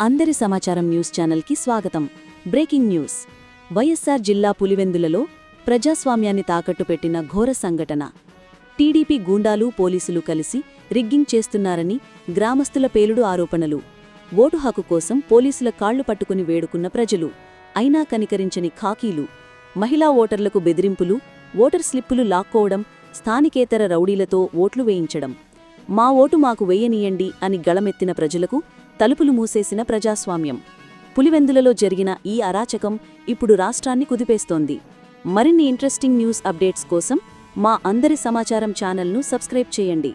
అందరి సమాచారం న్యూస్ ఛానల్కి స్వాగతం. Breaking news. వైఎస్సార్ జిల్లా పులివెందులలో ప్రజాస్వామ్యాన్ని తాకట్టు పెట్టిన ఘోర సంఘటన. టీడీపీ గూండాలు పోలీసులు కలిసి రిగ్గింగ్ చేస్తున్నారని గ్రామస్తుల పేలుడు ఆరోపణలు. ఓటు హక్కు కోసం పోలీసుల కాళ్ళు పట్టుకుని వేడుకున్న ప్రజలు. అయినా కనికరించని ఖాకీలు. మహిళా ఓటర్లకు బెదిరింపులు ఓటర్ స్లిప్పులు లాక్కోవడం స్థానికేతర రౌడీలతో ఓట్లు వేయించడం. మా ఓటు మాకు వేయనీయండి అని గళమెత్తిన ప్రజలకు తలుపులు మూసేసిన ప్రజాస్వామ్యం. పులివెందులలో జరిగిన ఈ అరాచకం ఇప్పుడు రాష్ట్రాన్ని కుదిపేస్తోంది. మరిన్ని ఇంట్రెస్టింగ్ న్యూస్ అప్డేట్స్ కోసం మా అందరి సమాచారం ఛానల్ను సబ్స్క్రైబ్ చేయండి.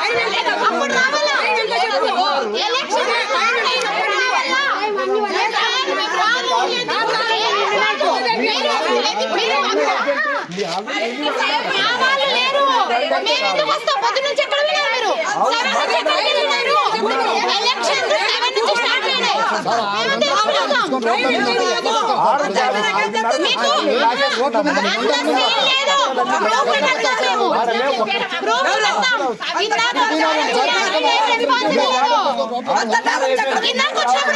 అది లోపల ఉన్నారు,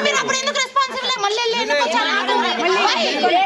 మీరు రండి.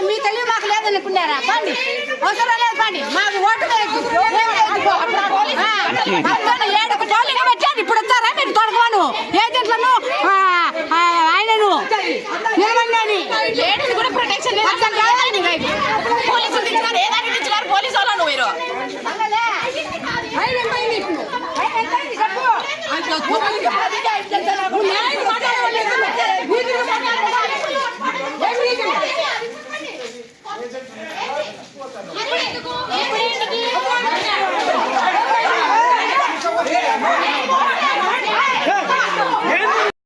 మీ తెలివి మాకు లేదనుకున్నారా? పండి. అవసరం లేదు పండి. మాకు ఓటు లేదు. ఏడుకు పోలింగ్ పెట్టాను ఇప్పుడు వస్తారా? మీరు తొడగను ఏజెంట్లను ఆ, ఆ, ఆయనను. నిలబడినాని లేడీస్ కూడా ప్రొటెక్షన్. పోలీసులు పోలీసు వాళ్ళు మీరు? అలాగే. ఆయన పోయింది ఇప్పుడు. ఆయన పోయింది, చెప్పు. నువ్వు న్యాయం